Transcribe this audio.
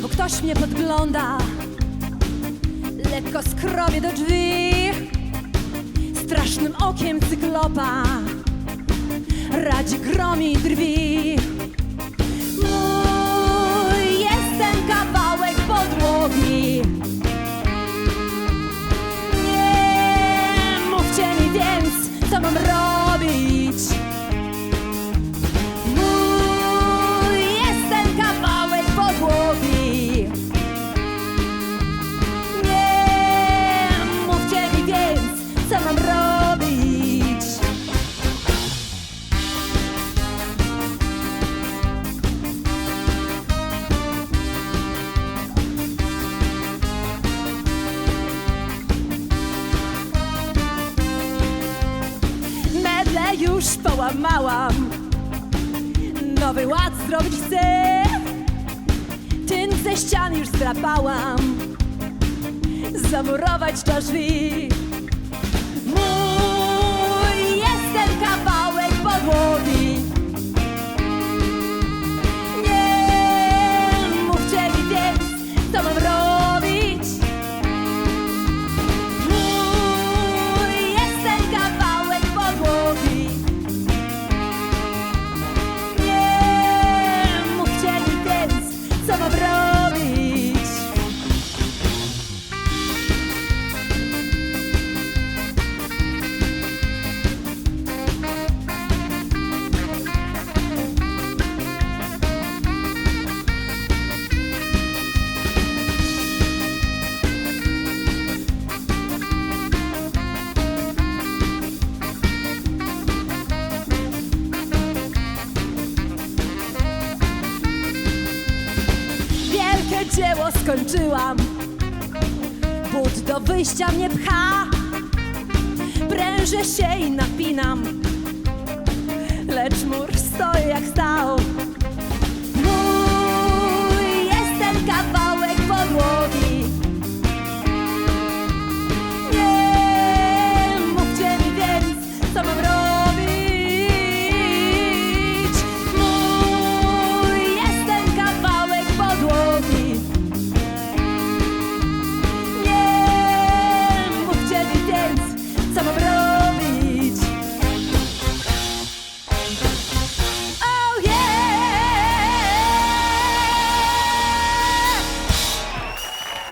Ktoś mnie podgląda, lekko skrobię do drzwi. Strasznym okiem cyklopa radzi gromi drwi. Mój jestem kawałek podłogi. Nie mówcie mi więc, co mam robić. Już połamałam Nowy ład zrobić chcę. Tynk ze ścian już zdrapałam. Zamurować to drzwi Dzieło skończyłam. But do wyjścia mnie pcha. Prężę się i napinam. Lecz mur stoi jak stal.